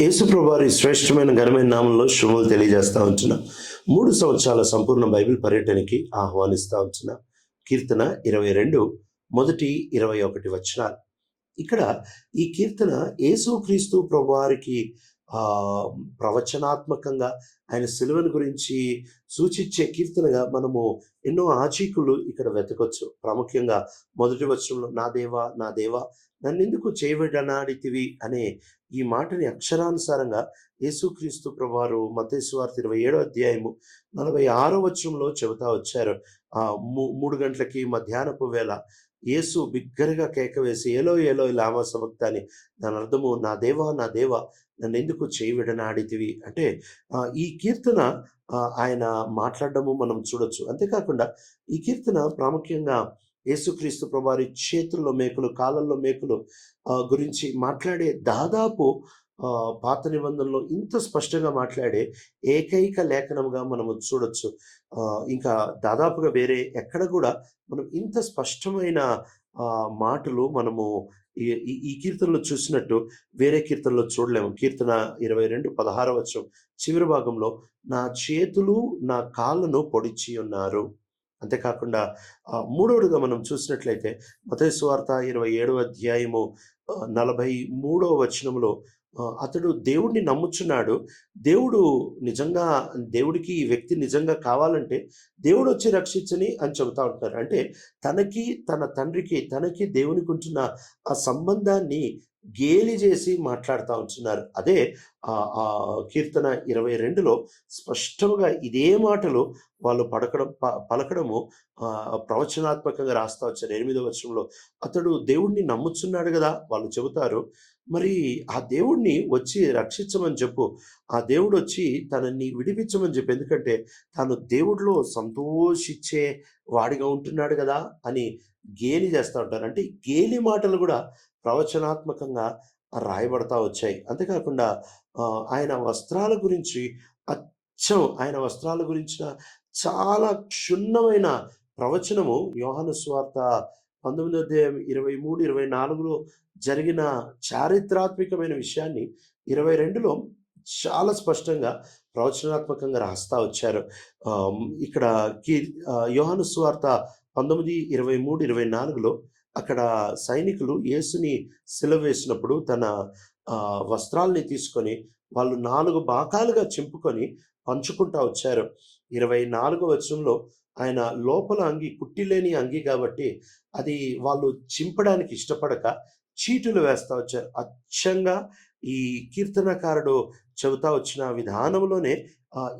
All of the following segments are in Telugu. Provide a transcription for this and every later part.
యేసుప్రభారి శ్రేష్టమైన ఘనమైన నామంలో శుభములు తెలియజేస్తూ ఉంటున్నా. మూడు సంవత్సరాల సంపూర్ణ బైబిల్ పర్యటనకి ఆహ్వానిస్తూ ఉంటున్నా. కీర్తన ఇరవై రెండు మొదటి ఇరవై ఒకటి వచనాలు. ఇక్కడ ఈ కీర్తన యేసుక్రీస్తు ప్రభువారికి ప్రవచనాత్మకంగా ఆయన సిలువను గురించి సూచించే కీర్తనగా మనము ఎన్నో ఆచీకులు ఇక్కడ వెతకొచ్చు. ప్రాముఖ్యంగా మొదటి వచనంలో నా దేవా నా దేవా నన్నెందుకు చేయబడనాడితివి? అనే ఈ మాటని అక్షరానుసారంగా యేసుక్రీస్తు ప్రభువారు మతేశ్వార్త ఇరవై ఏడో అధ్యాయము నలభై ఆరో వచనంలో చెబుతా వచ్చారు. ఆ మూ- మూడు గంటలకి మధ్యాహ్నపు వేళ యేసు బిగ్గరగా కేక వేసి ఏలో ఏలో లామా సమక్తాన్ని అని దాని అర్థము నా దేవా నా దేవా నన్ను ఎందుకు చేయి విడనాడితివి? అంటే ఆ, ఈ కీర్తన ఆయన మాట్లాడడము మనం చూడొచ్చు. అంతేకాకుండా ఈ కీర్తన ప్రాముఖ్యంగా యేసుక్రీస్తు ప్రభారి చేతుల్లో మేకులు కాలంలో మేకులు ఆ, గురించి మాట్లాడే దాదాపు పాత నిబంధనలో ఇంత స్పష్టంగా మాట్లాడే ఏకైక లేఖనంగా మనము చూడొచ్చు. ఆ, ఇంకా దాదాపుగా వేరే ఎక్కడ కూడా మనం ఇంత స్పష్టమైన మాటలు మనము ఈ ఈ- ఈ కీర్తనలో చూసినట్టు వేరే కీర్తనలో చూడలేము. కీర్తన ఇరవై రెండు పదహారవ చివరి భాగంలో నా చేతులు నా కాళ్ళను పొడిచి ఉన్నారు. అంతేకాకుండా ఆ, మనం చూసినట్లయితే మతేశ్వార్త ఇరవై ఏడవ అధ్యాయము నలభై మూడవ వచనంలో అతడు దేవుడిని నమ్ముచున్నాడు. దేవుడు నిజంగా దేవుడికి ఈ వ్యక్తి నిజంగా కావాలంటే దేవుడు వచ్చి రక్షించని అని చెబుతా ఉంటారు. అంటే తనకి తన తండ్రికి తనకి దేవునికి ఉంటున్న ఆ సంబంధాన్ని గేలి చేసి మాట్లాడుతూ ఉంటున్నారు అదే ఆ కీర్తన ఇరవై రెండులో స్పష్టంగా ఇదే మాటలు వాళ్ళు పడకడం ప- పలకడము ప్రవచనాత్మకంగా రాస్తా వచ్చారు. ఎనిమిదో వచనంలో అతడు దేవుణ్ణి నమ్ముచున్నాడు కదా వాళ్ళు చెబుతారు. మరి ఆ దేవుణ్ణి వచ్చి రక్షించమని చెప్పు. ఆ దేవుడు వచ్చి తనని విడిపించమని చెప్పు. ఎందుకంటే తాను దేవుడిలో సంతోషించే వాడిగా ఉంటున్నాడు కదా అని గేలి చేస్తూ ఉంటారు. అంటే గేలి మాటలు కూడా ప్రవచనాత్మకంగా రాయబడతా వచ్చాయి. అంతేకాకుండా ఆయన వస్త్రాల గురించి అచ్చం ఆయన వస్త్రాల గురించిన చాలా క్షుణ్ణమైన ప్రవచనము యోహాను స్వార్త పంతొమ్మిదో అధ్యాయం ఇరవై మూడు ఇరవై నాలుగులో జరిగిన చారిత్రాత్మకమైన విషయాన్ని ఇరవై రెండులో చాలా స్పష్టంగా ప్రవచనాత్మకంగా రాస్తా వచ్చారు. ఇక్కడ కీ ఆ, యోహాను స్వార్త పంతొమ్మిది ఇరవై మూడు ఇరవై నాలుగులో అక్కడ సైనికులు యేసుని సిలువ వేసినప్పుడు తన వస్త్రాల్ని తీసుకొని వాళ్ళు నాలుగు భాగాలుగా చింపుకొని పంచుకుంటా వచ్చారు. ఇరవై నాలుగో వచనంలో ఆయన లోపల అంగి కుట్టిలేని అంగి కాబట్టి అది వాళ్ళు చింపడానికి ఇష్టపడక చీటులు వేస్తా వచ్చారు. అచ్చంగా ఈ కీర్తనకారుడు చెబుతా వచ్చిన విధానంలోనే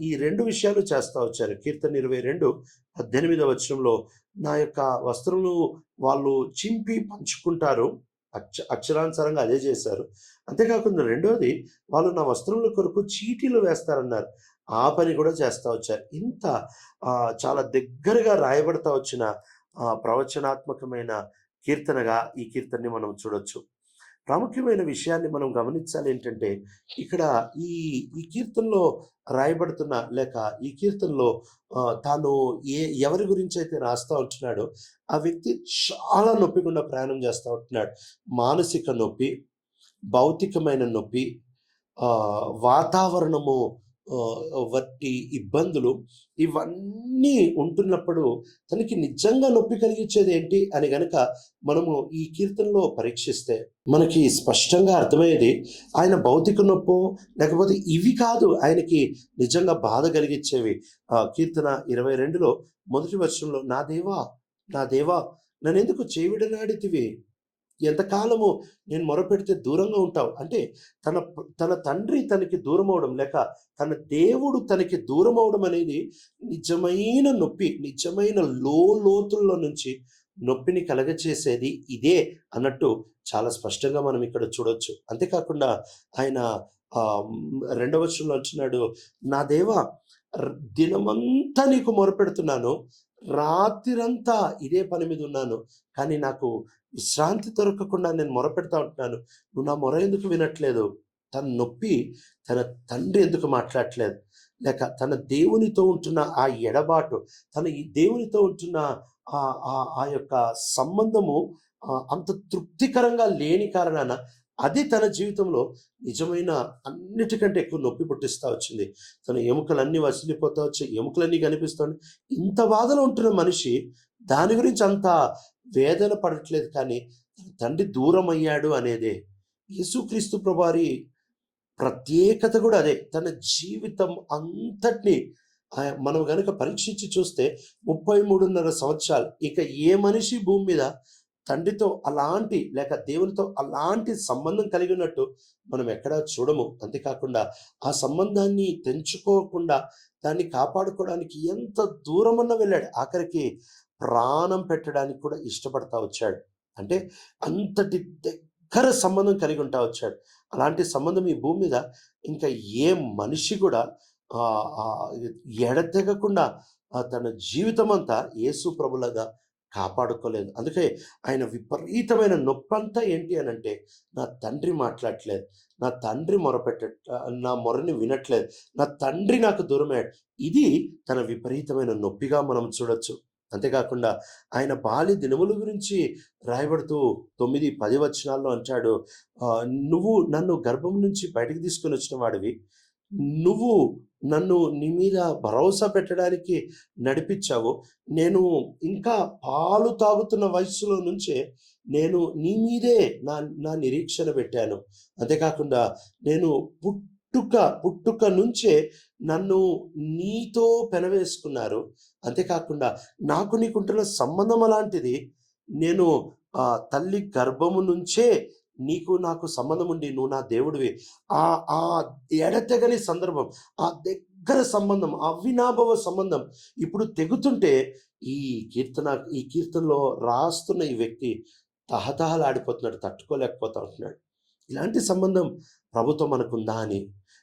ఈ రెండు విషయాలు చేస్తా వచ్చారు. కీర్తన ఇరవై రెండు పద్దెనిమిదవ వచనంలో నా యొక్క వస్త్రములు వాళ్ళు చింపి పంచుకుంటారు. అక్ష అక్షరానుసారంగా అదే చేశారు. అంతేకాకుండా రెండోది వాళ్ళు నా వస్త్రముల కొరకు చీటీలు వేస్తారన్నారు. ఆ పని కూడా చేస్తూ వచ్చారు ఇంత చాలా దగ్గరగా రాయబడతా వచ్చిన ప్రవచనాత్మకమైన కీర్తనగా ఈ కీర్తనని మనం చూడొచ్చు. ప్రాముఖ్యమైన విషయాన్ని మనం గమనించాలి ఏంటంటే ఇక్కడ ఈ ఈ కీర్తనలో రాయబడుతున్న లేక ఈ కీర్తనలో తాను ఏ ఎవరి గురించి అయితే రాస్తూ ఉంటున్నాడో ఆ వ్యక్తి చాలా నొప్పి గుండా ప్రయాణం చేస్తూ ఉంటున్నాడు. మానసిక నొప్పి భౌతికమైన నొప్పి వాతావరణము వట్టి ఇబ్బందులు ఇవన్నీ ఉంటున్నప్పుడు తనకి నిజంగా నొప్పి కలిగించేది ఏంటి అని గనక మనము ఈ కీర్తనలో పరీక్షిస్తే మనకి స్పష్టంగా అర్థమయ్యేది ఆయన భౌతిక నొప్పో లేకపోతే ఇవి కాదు ఆయనకి నిజంగా బాధ కలిగించేవి. ఆ, కీర్తన ఇరవై రెండులో మొదటి వర్షంలో నా దేవా నా దేవా నన్ను ఎందుకు చేవిడనాడితివి ఎంతకాలము నేను మొరపెడితే దూరంగా ఉంటావు? అంటే తన తన తండ్రి తనకి దూరం అవడం లేక తన దేవుడు తనకి దూరం అవడం అనేది నిజమైన నొప్పి నిజమైన లో లోతుల్లో నుంచి నొప్పిని కలగచేసేది ఇదే అన్నట్టు చాలా స్పష్టంగా మనం ఇక్కడ చూడొచ్చు. అంతేకాకుండా ఆయన రెండవ వచనంలో అంటున్నాడు నా దేవా దినమంతా నీకు మొరపెడుతున్నాను. రాత్రిరంతా ఇదే పని మీద ఉన్నాను. కానీ నాకు విశ్రాంతి దొరకకుండా నేను మొరపెడతా ఉంటున్నాను. నువ్వు నా మొర ఎందుకు వినట్లేదు? తన నొప్పి తన తండ్రి ఎందుకు మాట్లాడట్లేదు? లేక తన దేవునితో ఉంటున్న ఆ ఎడబాటు తన ఈ దేవునితో ఉంటున్న ఆ ఆ ఆ యొక్క సంబంధము ఆ, అంత తృప్తికరంగా లేని కారణాన అది తన జీవితంలో నిజమైన అన్నిటికంటే ఎక్కువ నొప్పి పుట్టిస్తూ వచ్చింది. తన ఎముకలన్నీ వసిలిపోతా వచ్చి ఎముకలన్నీ కనిపిస్తుంది. ఇంత బాధలో ఉంటున్న మనిషి దాని గురించి అంత వేదన పడట్లేదు కానీ తన తండ్రి దూరం అయ్యాడు అనేదే. యేసుక్రీస్తు ప్రభారి ప్రత్యేకత కూడా అదే. తన జీవితం అంతటిని మనం కనుక పరీక్షించి చూస్తే ముప్పై మూడున్నర సంవత్సరాలు. ఇక ఏ మనిషి భూమి మీద తండ్రితో అలాంటి లేక దేవునితో అలాంటి సంబంధం కలిగి ఉన్నట్టు మనం ఎక్కడా చూడము. అంతేకాకుండా ఆ సంబంధాన్ని తెంచుకోకుండా దాన్ని కాపాడుకోవడానికి ఎంత దూరమన్నా వెళ్ళాడు. ఆఖరికి ప్రాణం పెట్టడానికి కూడా ఇష్టపడతా వచ్చాడు. అంటే అంతటి దగ్గర సంబంధం కలిగి ఉంటా వచ్చాడు. అలాంటి సంబంధం ఈ భూమి మీద ఇంకా ఏ మనిషి కూడా ఎడతెగకుండా తన జీవితం అంతా యేసు ప్రభులగా కాపాడుకోలేదు. అందుకే ఆయన విపరీతమైన నొప్పంతా ఏంటి అని అంటే నా తండ్రి మాట్లాడట్లేదు. నా తండ్రి మొరపెట్ట నా మొరని వినట్లేదు. నా తండ్రి నాకు దూరమయ్యాడు. ఇది తన విపరీతమైన నొప్పిగా మనం చూడొచ్చు. అంతేకాకుండా ఆయన బాలి దినముల గురించి రాయబడుతూ తొమ్మిది పది వచనాల్లో అంటాడు నువ్వు నన్ను గర్భం నుంచి బయటకు తీసుకొని వచ్చిన వాడివి. నువ్వు నన్ను నీ మీద భరోసా పెట్టడానికి నడిపించావు. నేను ఇంకా పాలు తాగుతున్న వయసులో నుంచే నేను నీ మీదే నా నా నిరీక్షణ పెట్టాను. అంతేకాకుండా నేను పుట్టుక పుట్టుక నుంచే నన్ను నీతో పెనవేసుకున్నారు. అంతేకాకుండా నాకు నీకుంటున్న సంబంధం అలాంటిది. నేను ఆ తల్లి గర్భము నుంచే నీకు నాకు సంబంధం ఉండి నువ్వు నా దేవుడివి. ఆ ఆ ఎడతెగని సందర్భం ఆ దగ్గర సంబంధం అవినాభవ సంబంధం ఇప్పుడు తెగుతుంటే ఈ కీర్తన ఈ కీర్తనలో రాస్తున్న ఈ వ్యక్తి తహతహలాడిపోతున్నాడు తట్టుకోలేకపోతా ఉంటున్నాడు ఇలాంటి సంబంధం ప్రభుత్వం మనకుందా అని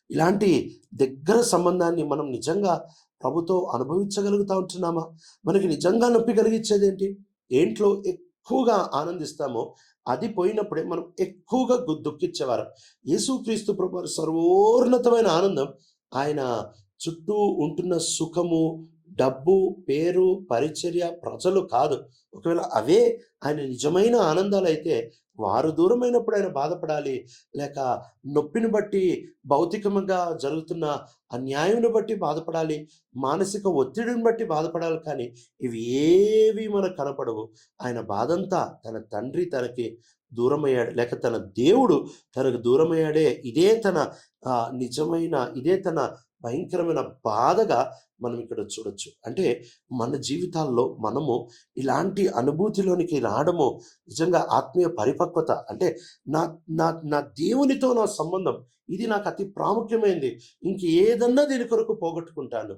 ఇలాంటి దగ్గర సంబంధాన్ని మనం నిజంగా ప్రభుతో అనుభవించగలుగుతా ఉంటున్నామా? మనకి నిజంగా నొప్పి కలిగించేది ఏంటి ఏంట్లో ఎక్కువగా ఆనందిస్తామో అది పోయినప్పుడే మనం ఎక్కువగా గు- దుఃఖించేవారు యేసుక్రీస్తు ప్రభు సర్వోన్నతమైన ఆనందం. ఆయన చుట్టూ ఉంటున్న సుఖము డబ్బు పేరు పరిచర్య ప్రజలు కాదు. ఒకవేళ అవే ఆయన నిజమైన ఆనందాలు అయితే వారు దూరమైనప్పుడు ఆయన బాధపడాలి. లేక నొప్పిని బట్టి భౌతికంగా జరుగుతున్న అన్యాయంను బట్టి బాధపడాలి. మానసిక ఒత్తిడిని బట్టి బాధపడాలి. కానీ ఇవి ఏవి మనకు కనపడవు. ఆయన బాధంతా తన తండ్రి తనకి దూరమయ్యాడు. లేక తన దేవుడు తనకు దూరమయ్యాడే. ఇదే తన నిజమైన ఇదే తన భయంకరమైన బాధగా మనం ఇక్కడ చూడొచ్చు. అంటే మన జీవితాల్లో మనము ఇలాంటి అనుభూతిలోనికి రావడము నిజంగా ఆత్మీయ పరిపక్వత. అంటే నా నా నా దేవునితో నా సంబంధం ఇది నాకు అతి ప్రాముఖ్యమైనది ఇంక ఏదన్నా దీని కొరకు పోగొట్టుకుంటాను.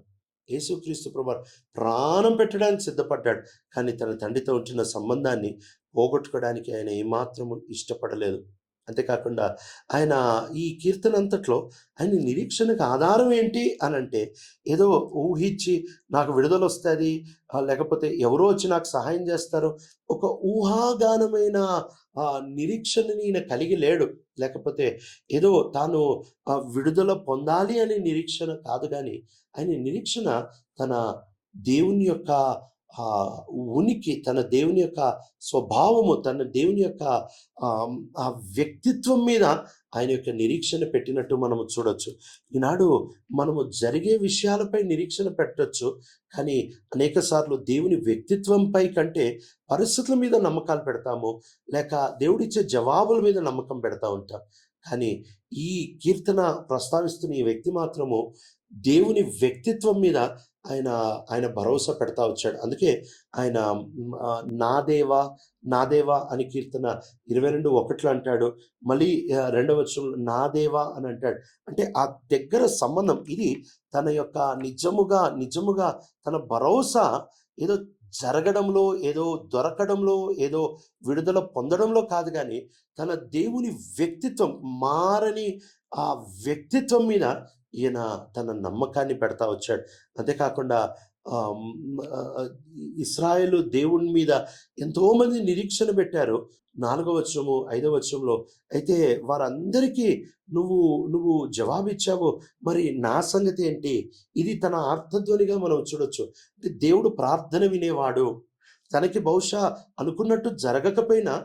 యేసుక్రీస్తు ప్రభు ప్రాణం పెట్టడానికి సిద్ధపడ్డాడు. కానీ తన తండ్రితో ఉంటున్న సంబంధాన్ని పోగొట్టుకోవడానికి ఆయన ఏమాత్రము ఇష్టపడలేదు. అంతేకాకుండా ఆయన ఈ కీర్తన అంతట్లో ఆయన నిరీక్షణకు ఆధారం ఏంటి అని అంటే ఏదో ఊహించి నాకు విడుదల వస్తుంది లేకపోతే ఎవరో వచ్చి నాకు సహాయం చేస్తారు. ఒక ఊహాగానమైన ఆ, నిరీక్షణని ఈయన కలిగి లేడు. లేకపోతే ఏదో తాను విడుదల పొందాలి అనే నిరీక్షణ కాదు కానీ ఆయన నిరీక్షణ తన దేవుని యొక్క ఆ ఉనికి తన దేవుని యొక్క స్వభావము తన దేవుని యొక్క ఆ, వ్యక్తిత్వం మీద ఆయన యొక్క నిరీక్షణ పెట్టినట్టు మనము చూడొచ్చు. ఈనాడు మనము జరిగే విషయాలపై నిరీక్షణ పెట్టవచ్చు కానీ అనేక సార్లు దేవుని వ్యక్తిత్వంపై కంటే పరిస్థితుల మీద నమ్మకాలు పెడతాము లేక దేవుడిచ్చే జవాబుల మీద నమ్మకం పెడతా ఉంటాం. కానీ ఈ కీర్తన ప్రస్తావిస్తున్న ఈ వ్యక్తి మాత్రము దేవుని వ్యక్తిత్వం మీద ఆయన ఆయన భరోసా పెడతా వచ్చాడు. అందుకే ఆయన మ్, ఆ, నా దేవా నా దేవా అని కీర్తన ఇరవై రెండు ఒకట్లో అంటాడు. మళ్ళీ రెండవ వచనంలో నా దేవా అని అంటాడు. అంటే ఆ దగ్గర సంబంధం ఇది తన యొక్క నిజముగా నిజముగా తన భరోసా ఏదో జరగడంలో ఏదో దొరకడంలో ఏదో విడుదల పొందడంలో కాదు కానీ తన దేవుని వ్యక్తిత్వం మారని ఆ వ్యక్తిత్వం మీద ఈయన తన నమ్మకాన్ని పెడతా వచ్చాడు. అంతేకాకుండా ఆ, దేవుని మీద ఎంతోమంది నిరీక్షణ పెట్టారు. నాలుగవ వచ్చము ఐదవ వచ్చంలో అయితే వారందరికీ నువ్వు నువ్వు జవాబిచ్చావు. మరి నా సంగతి ఏంటి? ఇది తన అర్థధ్వనిగా మనం చూడొచ్చు. అంటే దేవుడు ప్రార్థన వినేవాడు. తనకి బహుశా అనుకున్నట్టు జరగకపోయినా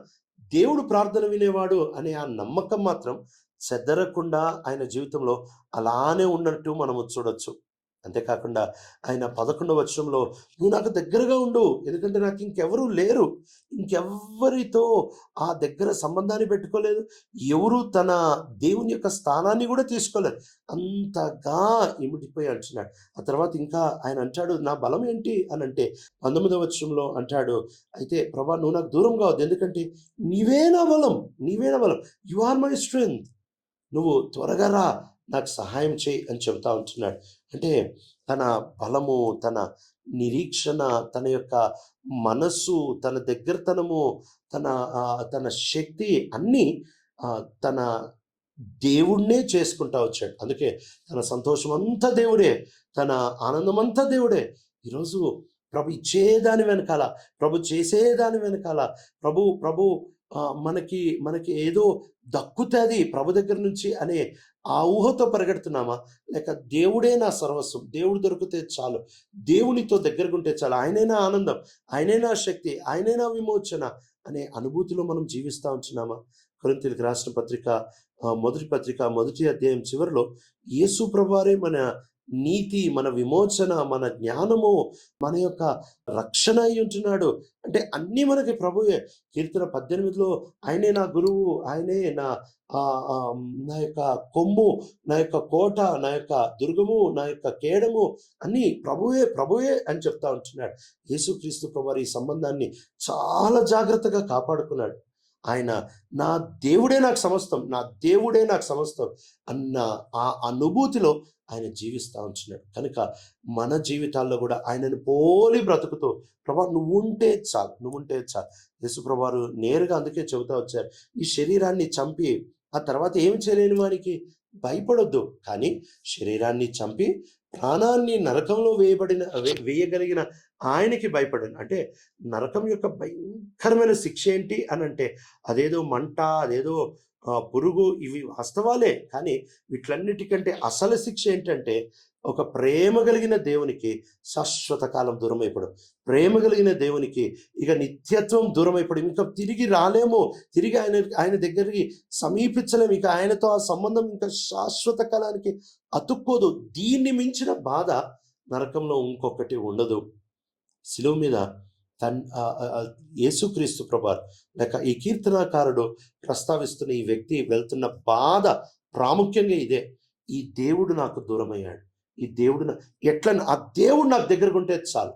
దేవుడు ప్రార్థన వినేవాడు అనే ఆ నమ్మకం మాత్రం చెద్దరకుండా ఆయన జీవితంలో అలానే ఉన్నట్టు మనము చూడొచ్చు. అంతేకాకుండా ఆయన పదకొండవ వచనంలో నువ్వు నాకు దగ్గరగా ఉండు ఎందుకంటే నాకు ఇంకెవరూ లేరు. ఇంకెవ్వరితో ఆ దగ్గర సంబంధాన్ని పెట్టుకోలేదు. ఎవరు తన దేవుని యొక్క స్థానాన్ని కూడా తీసుకోలేదు. అంతగా ఇమిడిపోయి అంటున్నాడు. ఆ తర్వాత ఇంకా ఆయన అంటాడు నా బలం ఏంటి? అని అంటే పంతొమ్మిదవ వచనంలో అంటాడు అయితే ప్రభా నువ్వు నాకు దూరం కావద్దు. ఎందుకంటే నీవే నా బలం. నీవే నా బలం. యు ఆర్ మై స్ట్రెంగ్త్ నువ్వు త్వరగా రా నాకు సహాయం చేయి అని చెబుతా ఉంటున్నాడు. అంటే తన బలము తన నిరీక్షణ తన యొక్క మనస్సు తన దగ్గరతనము తన తన శక్తి అన్నీ తన దేవుణ్ణే చేసుకుంటా వచ్చాడు. అందుకే తన సంతోషం అంతా దేవుడే తన ఆనందం అంతా దేవుడే. ఈరోజు ప్రభు ఇచ్చేదాని వెనకాల ప్రభు చేసేదాని వెనకాల ప్రభు ప్రభు మనకి మనకి ఏదో దక్కుతుంది ప్రభు దగ్గర నుంచి అనే ఆ ఊహతో పరిగెడుతున్నామా? లేక దేవుడే నా సర్వస్వం దేవుడు దొరికితే చాలు దేవునితో దగ్గరకుంటే చాలు ఆయనైనా ఆనందం ఆయనైనా శక్తి ఆయనైనా విమోచన అనే అనుభూతిలో మనం జీవిస్తూ ఉంటున్నామా? కొరింతలకు రాసిన పత్రిక మొదటి పత్రిక మొదటి అధ్యాయం చివరిలో యేసు ప్రభువారే మన నీతి మన విమోచన మన జ్ఞానము మన యొక్క రక్షణ అయి ఉంటున్నాడు. అంటే అన్నీ మనకి ప్రభువే. కీర్తన పద్దెనిమిదిలో ఆయనే నా గురువు ఆయనే నా నా యొక్క కొమ్ము నా యొక్క కోట నా యొక్క దుర్గము నా యొక్క కేడము అన్నీ ప్రభువే ప్రభువే అని చెప్తా ఉంటున్నాడు. యేసుక్రీస్తు ప్రభు ఈ సంబంధాన్ని చాలా జాగ్రత్తగా కాపాడుకున్నాడు. ఆయన నా దేవుడే నాకు సమస్తం నా దేవుడే నాకు సమస్తం అన్న ఆ అనుభూతిలో ఆయన జీవిస్తూ ఉంటున్నాడు కనుక మన జీవితాల్లో కూడా ఆయనను పోలి బ్రతుకుతూ ప్రభా నువ్వు ఉంటే చాలు నువ్వు ఉంటే చాలు. యేసుప్రభారు నేరుగా అందుకే చెబుతా వచ్చారు ఈ శరీరాన్ని చంపి ఆ తర్వాత ఏమి చేయలేని వారికి భయపడొద్దు. కానీ శరీరాన్ని చంపి ప్రాణాన్ని నరకంలో వేయబడిన వేయగలిగిన ఆయనకి భయపడను. అంటే నరకం యొక్క భయంకరమైన శిక్ష ఏంటి అని అంటే అదేదో మంట అదేదో పురుగు ఇవి వాస్తవాలే కానీ వీటిలన్నిటికంటే అసలు శిక్ష ఏంటంటే ఒక ప్రేమ కలిగిన దేవునికి శాశ్వత కాలం దూరం అయిపోవడం ప్రేమ కలిగిన దేవునికి ఇక నిత్యత్వం దూరం అయిపోవడం ఇంకా తిరిగి రాలేము. తిరిగి ఆయన ఆయన దగ్గరికి సమీపించలేము. ఇక ఆయనతో ఆ సంబంధం ఇంకా శాశ్వత కాలానికి అతుక్కోదు. దీన్ని మించిన బాధ నరకంలో ఇంకొకటి ఉండదు. శిలువ మీద తన్ యేసుక్రీస్తు ప్రభార్ లేక ఈ కీర్తనాకారుడు ప్రస్తావిస్తున్న ఈ వ్యక్తి వెళ్తున్న బాధ ప్రాముఖ్యంగా ఇదే. ఈ దేవుడు నాకు దూరమయ్యాడు. ఈ దేవుడు ఎట్లా ఆ దేవుడు నాకు దగ్గరకు ఉంటే చాలు.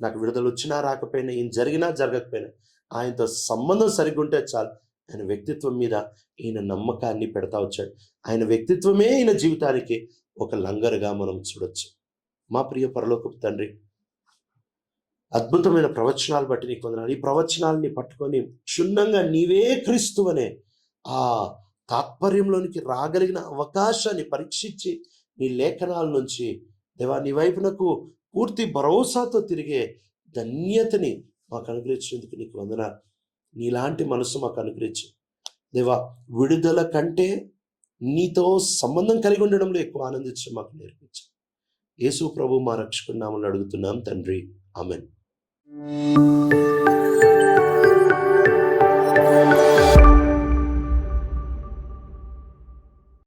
నాకు విడుదల వచ్చినా రాకపోయినా ఈయన జరిగినా జరగకపోయినా ఆయనతో సంబంధం సరిగ్గా ఉంటే చాలు. ఆయన వ్యక్తిత్వం మీద ఈయన నమ్మకాన్ని పెడతా వచ్చాడు. ఆయన వ్యక్తిత్వమే ఈయన జీవితానికి ఒక లంగరుగా మనం చూడొచ్చు. మా ప్రియ పరలోకపు తండ్రి అద్భుతమైన ప్రవచనాలు బట్టి నీకు వందనాలు. ఈ ప్రవచనాలని పట్టుకొని క్షుణ్ణంగా నీవే క్రీస్తు అనే ఆ తాత్పర్యంలోనికి రాగలిగిన అవకాశాన్ని పరీక్షించి నీ లేఖనాల నుంచి దేవా నీ వైపునకు పూర్తి భరోసాతో తిరిగే ధన్యతని మాకు అనుగ్రహించినందుకు నీకు వందన నీలాంటి మనసు మాకు అనుగ్రహించు. దేవా విడుదల కంటే నీతో సంబంధం కలిగి ఉండడంలో ఎక్కువ ఆనందించడం మాకు నేర్పించు. యేసు ప్రభు మా రక్షకున్నామని అడుగుతున్నాం తండ్రి. ఆమెన్. Música